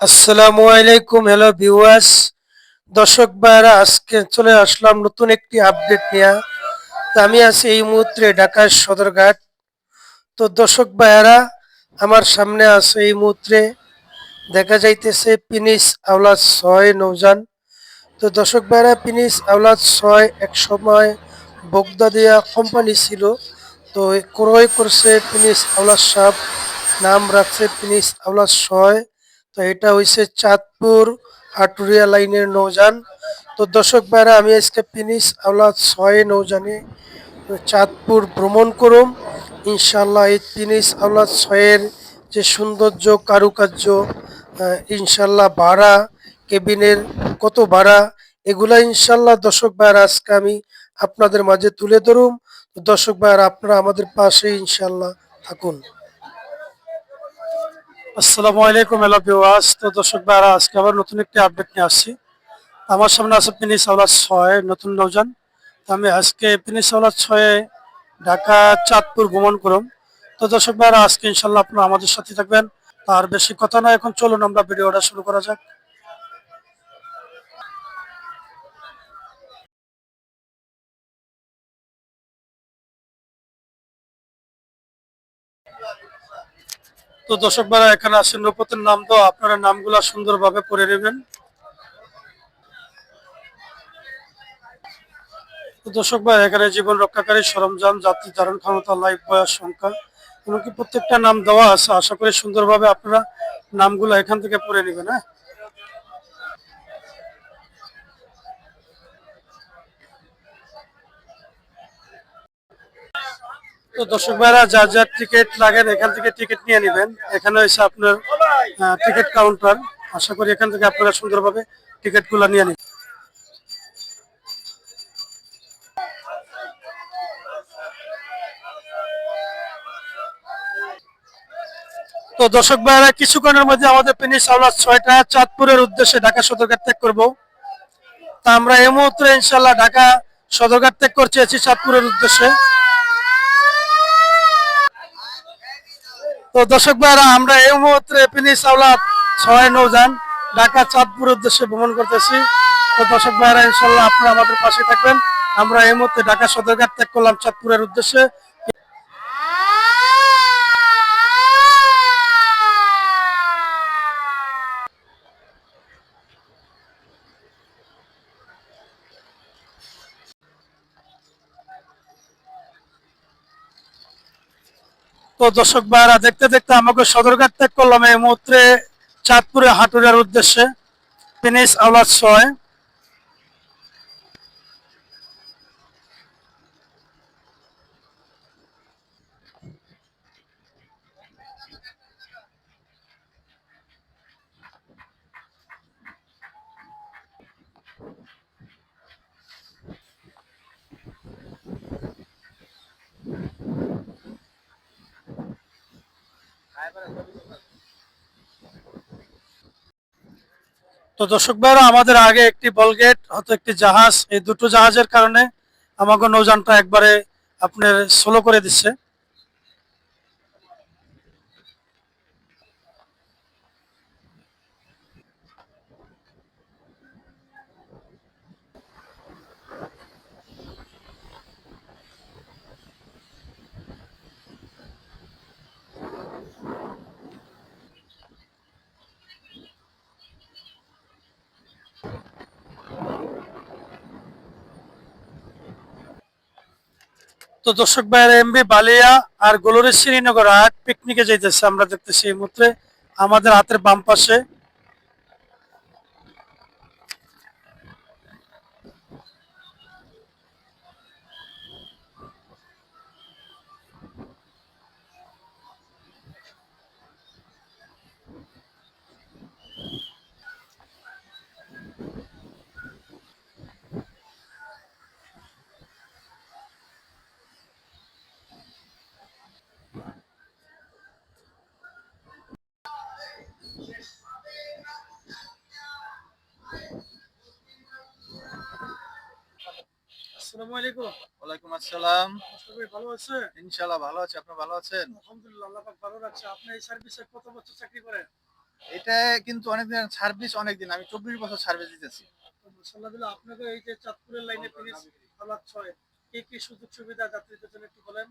আসসালামু আলাইকুম hello viewers দর্শক ভাইরা আজকে চলে আসলাম নতুন একটি আপডেট নিয়ে। আমি আছি এই মুহূর্তে ঢাকার সদরঘাট। তো দর্শক ভাইরা আমার সামনে আছে এই মুহূর্তে, দেখা যাইতেছে পিনিস আওলাদ ছয় নৌজান তো দর্শক ভাইরা পিনিস আওলাদ ছয় এক সময় বগদা দিয়া কোম্পানি ছিল। তো ক্রয় করছে পিনিস আওলাদ সাহ নাম রাখছে পিনিস আওলাদ ছয়। তো এটা হইছে চাঁদপুর আটুরিয়া লাইনের নৌজান তো দর্শক ভাইরা, আমি আজকে পিনিস আওলাদ ছয় নৌজানে চাঁদপুর ভ্রমণ করুম। ইনশাল্লাহ এই পিনিস আওলাদ ছয়ের যে সৌন্দর্য, কারুকার্য ইনশাল্লাহ ভাড়া, কেবিনের কত ভাড়া, এগুলা ইনশাল্লাহ দর্শক ভাইয়ার আজকে আমি আপনাদের মাঝে তুলে ধরুম। দর্শক ভাইয়ার আপনারা আমাদের পাশে ইনশাল্লাহ থাকুন। আসসালামু আলাইকুম এলা বিওয়াস তো দর্শক ভাইরা, আজকে আবার নতুন একটি আপডেট নিয়ে আসছি। আমার সামনে আছে পিনিস সাওলা ছয়, নতুন নৌজান আমি আজকে পিনিস সাওলা ছয়ে ঢাকা চাঁদপুর ভ্রমণ করুম। তো দর্শক ভাইরা, আজকে ইনশাল্লাহ আপনারা আমাদের সাথে থাকবেন। আর বেশি কথা না, এখন চলুন আমরা ভিডিওটা শুরু করা যাক। তো দর্শক ভাইরা, এখানে আসেন নৌপথের নাম তো আপনারা নামগুলা সুন্দরভাবে পড়ে নেবেন। দর্শক ভাই এখানে জীবন রক্ষাকারী সরঞ্জাম, যাত্রী ধারণ ক্ষমতা, লাইফ বয়স সংখ্যা, এমনকি প্রত্যেকটা নাম দেওয়া আছে। আশা করি সুন্দরভাবে আপনারা নামগুলো এখান থেকে পড়ে নেবেন হ্যাঁ? তো দর্শক ভাইরা, যার যার টিকিট লাগেন, এখান থেকে টিকিট নিয়ে নেবেন। এখানে হচ্ছে আপনার টিকিট কাউন্টার আশা করি এখান থেকে আপনারা সুন্দরভাবে টিকিটগুলা নিয়ে নেবেন। তো দর্শক ভাইরা, কিছুক্ষণের মধ্যে আমাদের পিনিস আওলাদ ছয়টা, চাঁদপুরের উদ্দেশ্যে ঢাকা সদরঘাট ত্যাগ করব। তা আমরা এই মুহূর্তে ইনশাল্লাহ ঢাকা সদরঘাট ত্যাগ করছি চাঁদপুরের উদ্দেশ্যে। তো দর্শক ভাইরা, আমরা এই মুহূর্তে পিনি চাওলা ছয় নৌজান ঢাকা চাঁদপুর উদ্দেশ্যে ভ্রমণ করতেছি। তো দর্শক ভাইরা, ইনশাল্লাহ আপনারা আমাদের পাশে থাকবেন। আমরা এই মুহূর্তে ঢাকা সদরঘাট ত্যাগ করলাম চাঁদপুরের উদ্দেশ্যে। তো দর্শক ভাইরা দেখতে দেখতে আমাকে সদরঘাট ত্যাগ করলাম এই মুহূর্তে চাঁদপুরে হাটুরার উদ্দেশ্যে। ফিনিশ আওলাদ ছয়। তো দর্শক ভাইরা আমাদের আগে একটি বলগেট হয়তো একটি জাহাজ, এই দুটো জাহাজের কারণে আমাকে নৌযানটা একবারে আপনার সোলো করে দিচ্ছে। তো দর্শক ভাইয়ের এমবি বালিয়া আর গোলরের শ্রীনগর আট পিকনিকে যাইতেছে। আমরা দেখতেছি এই মুহূর্তে আমাদের হাতের বাম পাশে আসসালামু আলাইকুম। ওয়ালাইকুম আসসালাম। ভাই ভালো আছে ইনশাআল্লাহ ভালো আছি আপনি ভালো আছেন? আলহামদুলিল্লাহ আল্লাহ পাক ভালো রাখছে। আপনি এই সার্ভিসে কত বছর চাকরি করেন? এটা কিন্তু সার্ভিস আমি চব্বিশ বছর সার্ভিস দিতেছি। মাসাল্লাহ আপনাকে এই যে চাঁদপুরের লাইনে ফিনিশ আলাদ ছয় কি কি সুযোগ সুবিধা যাত্রীদের জন্য একটু বলেন?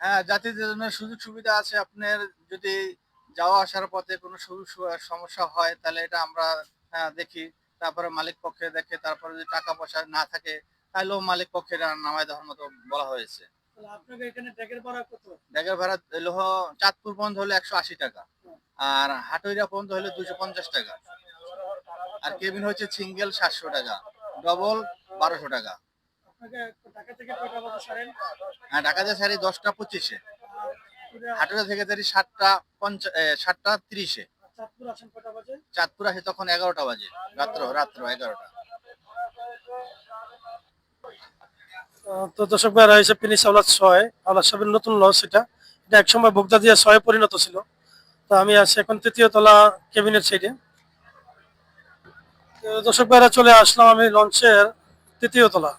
হ্যাঁ যাত্রীদের জন্য সুযোগ সুবিধা আছে। আপনার যদি যাওয়া আসার পথে কোনো সমস্যা হয় তাহলে এটা আমরা হ্যাঁ, দেখি। তারপরে মালিক পক্ষে দেখে তারপরে যদি টাকা পয়সা না থাকে তাহলেও মালিক পক্ষে নামায় দেওয়ার মতো বলা হয়েছে। এখানে ট্যাগের ভাড়া কত? ব্যাগের ভাড়া হলো চাঁদপুর পর্যন্ত হলে একশো আশি টাকা আর হাটুইরা পর্যন্ত হলে দুশো পঞ্চাশ টাকা। আর কেবিন হচ্ছে সিঙ্গেল সাতশো টাকা ডবল বারোশো টাকা। আর ঢাকাতে সারি দশটা পঁচিশে। হাটুরা থেকে সারি সাতটা পঞ্চা সাতটা তিরিশে। চাঁদপুর আসে তখন এগারোটা বাজে রাত্র রাত্র এগারোটা। তো দর্শক ভাইরা এসে পিনিস আওলাদ ছয় আওলাদ সাহেবের নতুন লস এটা। এটা একসময় বোগদা দিয়ে ছয়ে পরিণত ছিল। তো আমি আছি এখন তৃতীয় তলা কেবিনের সাইডে দর্শক ভাইরা চলে আসলাম আমি লঞ্চের তৃতীয় তলা।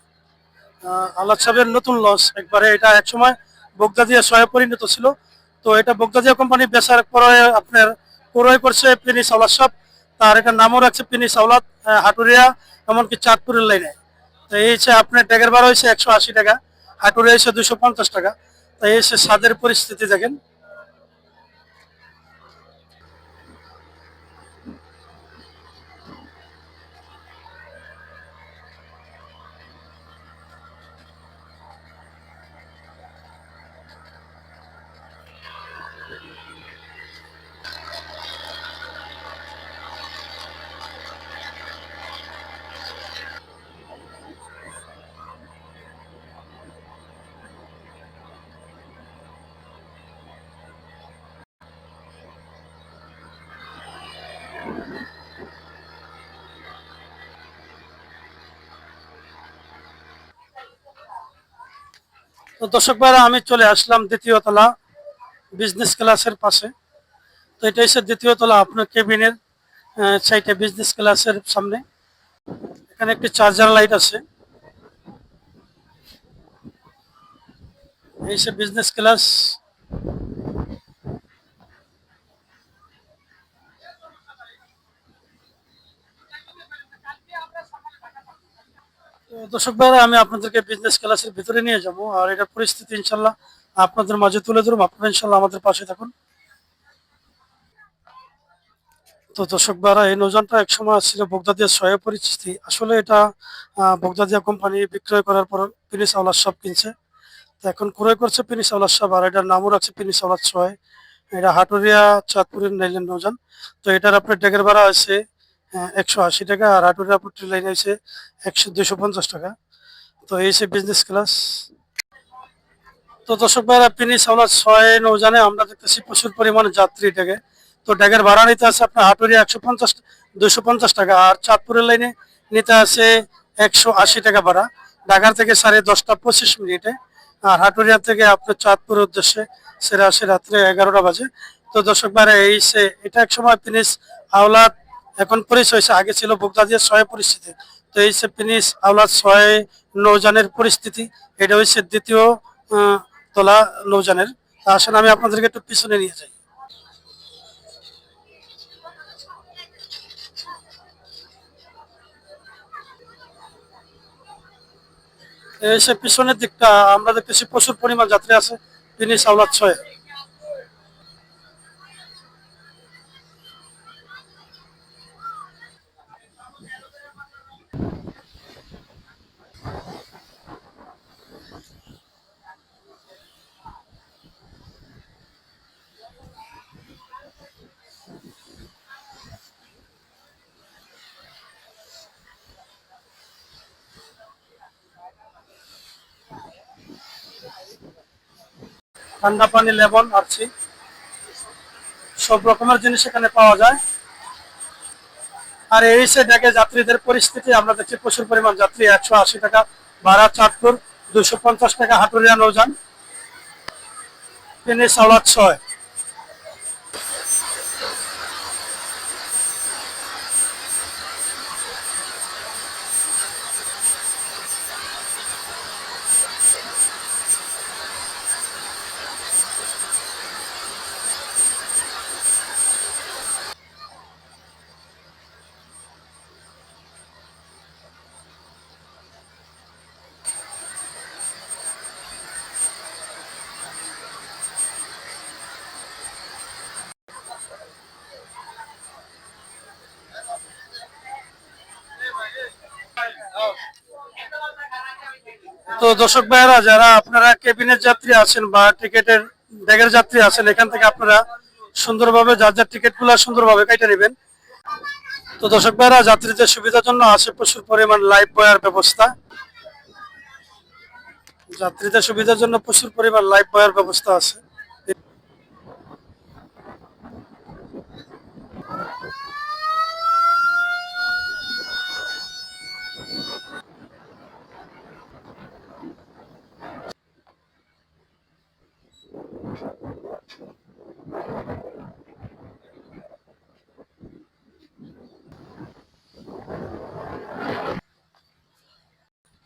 আওলাদ সাহেবের নতুন লঞ্চ একবারে এটা একসময় বোগদা দিয়ে ছয়ে পরিণত ছিল। তো এটা বোগদা দিয়ে কোম্পানি বেচার পরে আপনার ক্রয় করছে পিনিস আওলাদ সাহেব তার এটা নামও রাখছে পিনিস আওলাদ আহ, হাটুরিয়া এমনকি চাঁদপুরের লাইনে তো এই হচ্ছে আপনার ট্যাগের বার হয়েছে একশো আশি টাকা, হাটুরে হয়েছে দুশো পঞ্চাশ টাকা। তো এই হচ্ছে স্বাদের পরিস্থিতি দেখেন। তো দর্শক ভাইরা, আমি চলে আসলাম দ্বিতীয় তলা বিজনেস ক্লাসের পাশে। তো এটা হচ্ছে দ্বিতীয় তলা আপনার কেবিনের সাইটে বিজনেস ক্লাসের সামনে। এখানে একটি চার্জার লাইট আছে। এই সে বিজনেস ক্লাস দর্শক ভাইরা, আমি আপনাদেরকে বিজনেস ক্লাসের ভিতরে নিয়ে যাব, আর এটা পরিস্থিতি ইনশাল্লাহ আপনাদের মাঝে তুলে ধরবো। আপনারা ইনশাল্লাহ আমাদের পাশে থাকুন। তো দর্শক ভাইরা, এই নৌযানটা একসময় ছিল বগদাদিয়া ছয়ে পরিস্থিতি আসলে এটা বগদাদিয়া কোম্পানি বিক্রয় করার পর পিনিস আওলাদ সব কিনছে। তো এখন ক্রয় করছে পিনিস আওলাদ সব আর এটার নামও রাখছে পিনিস আওলাদ সহায় এটা হাটুরিয়া চাঁদপুরের নাইলেন নৌযান। তো এটার আপনার ট্যাগের ভাড়া আছে একশো আশি টাকা, আর হাটুরিয়া পট্টি লাইন হয়েছে একশো দুশো পঞ্চাশ টাকা। তো এই বিজনেস ক্লাস তো দর্শক ভাইরা পিনিস আওলাদ ছয় নৌজানে আমরা দেখতেছি প্রচুর পরিমাণে যাত্রী এটাকে। তো ড্যাগের ভাড়া নিতে আছে আপনার হাটুরিয়া একশো পঞ্চাশ দুশো পঞ্চাশ টাকা, আর চাঁদপুরের লাইনে নিতে আছে একশো আশি টাকা ভাড়া। ঢাকার থেকে সাড়ে দশটা পঁচিশ মিনিটে, আর হাটুরিয়া থেকে আপনার চাঁদপুরের উদ্দেশ্যে সেরে আসে রাত্রে এগারোটা বাজে। তো দর্শক ভাইরা, এই সে এটা এক সময় পিনিস আওলাদ এখন পরিচয় হয়েছে। আগে ছিল বগদাদিয়া ছয় পরিস্থিতি। তো এই সে পিনিস আওলাদ ছয় নৌজানের পরিস্থিতি, এটা হচ্ছে দ্বিতীয় তলা নৌজানের তা আসেন আমি আপনাদেরকে একটু পিছনে নিয়ে যাই। সে পিছনের দিকটা, আমরা দেখতেছি প্রচুর পরিমাণ যাত্রী আছে তিনি সাউলাত ছয়। ঠান্ডা পানি লেমন আরছি সব রকমের জিনিস এখানে পাওয়া যায়। আর এই সে দেখে যাত্রীদের পরিস্থিতি, আমরা দেখছি প্রচুর পরিমাণ যাত্রী, একশো আশি টাকা বারা চাঁদপুর, দুশো পঞ্চাশ টাকা হাটুরিয়া নৌজান তিনি সাউলাত ছয়। তো দর্শক ভাইয়েরা, যারা আপনারা কেবিনের যাত্রী আছেন বা টিকেটের ব্যাগের যাত্রী আছেন, এখান থেকে আপনারা সুন্দরভাবে, যার যার টিকিটগুলা সুন্দরভাবে কেটে নেবেন। তো দর্শক ভাইরা যাত্রীদের সুবিধার জন্য আছে প্রচুর পরিমাণ লাইভ বয়ার ব্যবস্থা। যাত্রীদের সুবিধার জন্য প্রচুর পরিমাণ লাইভ বয়ার ব্যবস্থা আছে।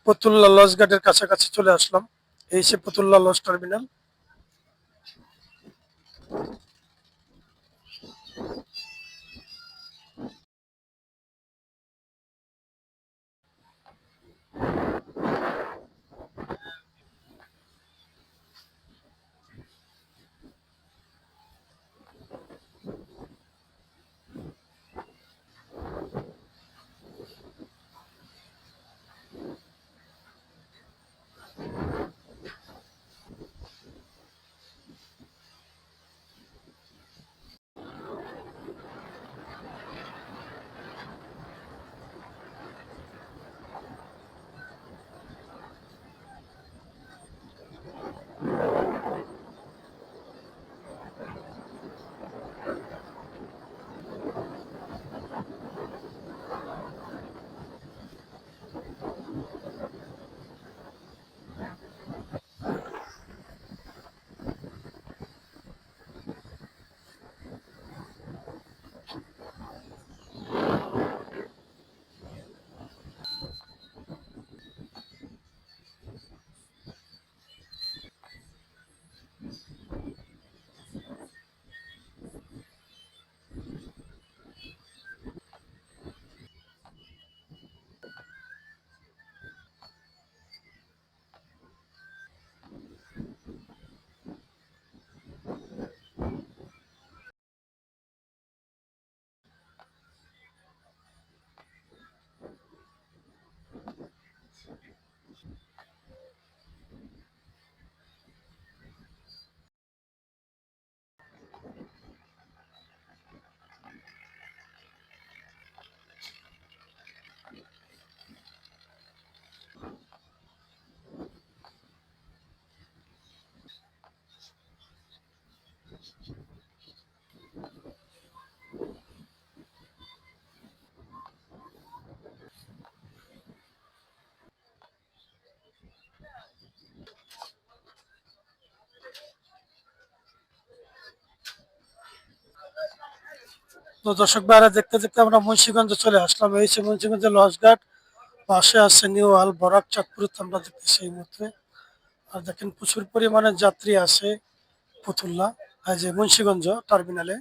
পতুল্লা লঞ্চ গার্ডের কাছাকাছি চলে আসলাম। এই সে পতুল্লা লজ টার্মিনাল। তো দর্শক ভাইরা, দেখতে দেখতে আমরা মুন্সিগঞ্জে চলে আসলাম। এই সে মুন্সিগঞ্জের লঞ্চঘাট পাশে আছে নিউ আল বরাক চাঁদপুর আমরা দেখতেছি এই মুহূর্তে। আর দেখেন, প্রচুর পরিমাণে যাত্রী আছে ফতুল্লা এই যে মুন্সিগঞ্জ টার্মিনালে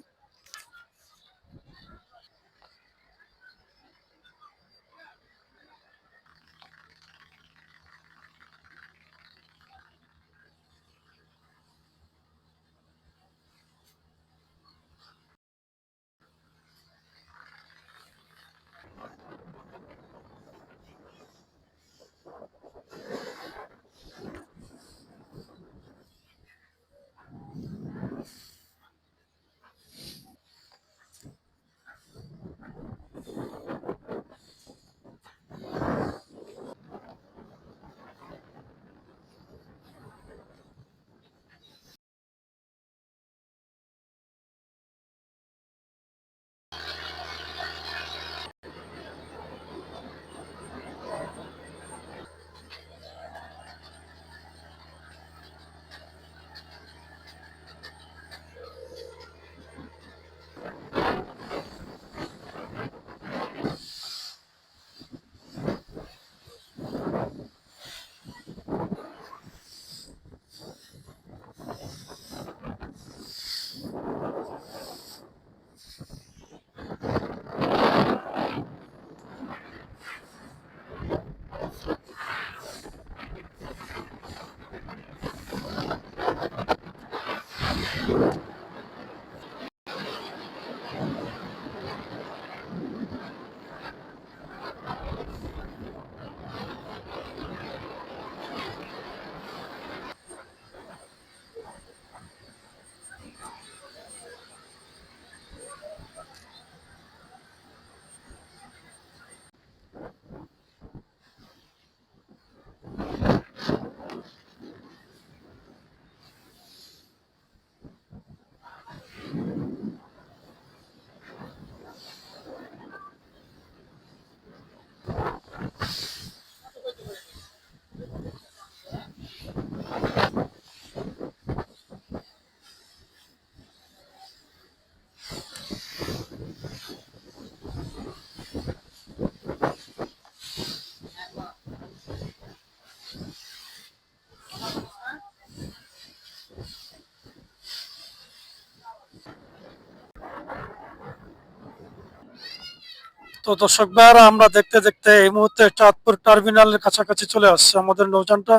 তো দর্শক ভাইয়ারা, আমরা দেখতে দেখতে এই মুহূর্তে চাঁদপুর টার্মিনালের কাছাকাছি চলে আসছে আমাদের নৌযানটা।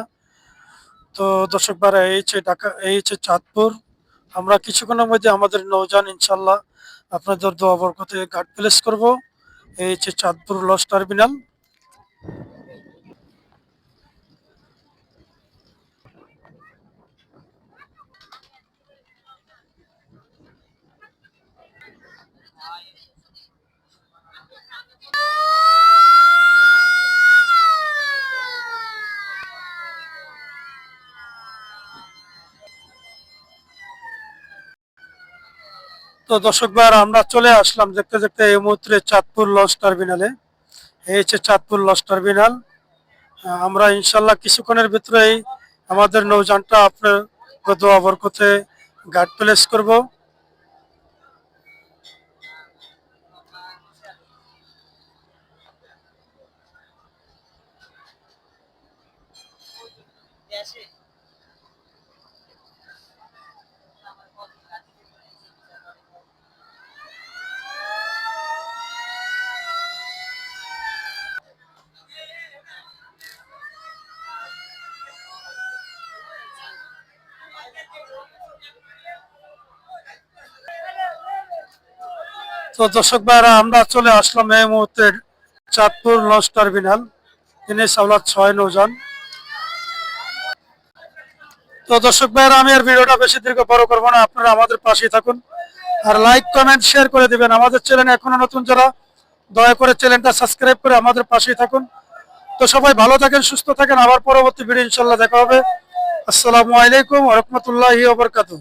তো দর্শক ভাইয়ারা, এই হচ্ছে ঢাকা, এই হচ্ছে চাঁদপুর, আমরা কিছুক্ষণের মধ্যে আমাদের নৌযান ইনশাল্লাহ আপনাদের দোয়া বরকতে গার্ড প্লেস করব। এই হচ্ছে চাঁদপুর লস টার্মিনাল। তো দর্শক ভাইয়ারা, আমরা চলে আসলাম দেখতে দেখতে এই মুহূর্তে চাঁদপুর লস টার্মিনালে। এই হচ্ছে চাঁদপুর লস টার্মিনাল। আমরা ইনশাল্লাহ কিছুক্ষণের ভিতরেই আমাদের নৌযানটা আপনার দোয়া বরকতে গার্ড প্লেস করব। তো দর্শক ভাইরা, আমরা চলে আসলাম এই মুহূর্তে চাঁদপুর লঞ্চ টার্মিনাল। এনে সাউলাত ছয় নৌযান। তো দর্শক ভাইরা আমি আর ভিডিওটা বেশি দীর্ঘ বড় করব না। আপনারা আমাদের পাশেই থাকুন। আর লাইক কমেন্ট শেয়ার করে দিবেন। আমাদের চ্যানেল এখনও নতুন যারা, দয়া করে চ্যানেলটা সাবস্ক্রাইব করে আমাদের পাশেই থাকুন। তো সবাই ভালো থাকেন, সুস্থ থাকেন। আবার পরবর্তী ভিডিও ইনশাল্লাহ দেখা হবে। আসসালামু আলাইকুম রহমতুল্লাহ ওবরকাতুহ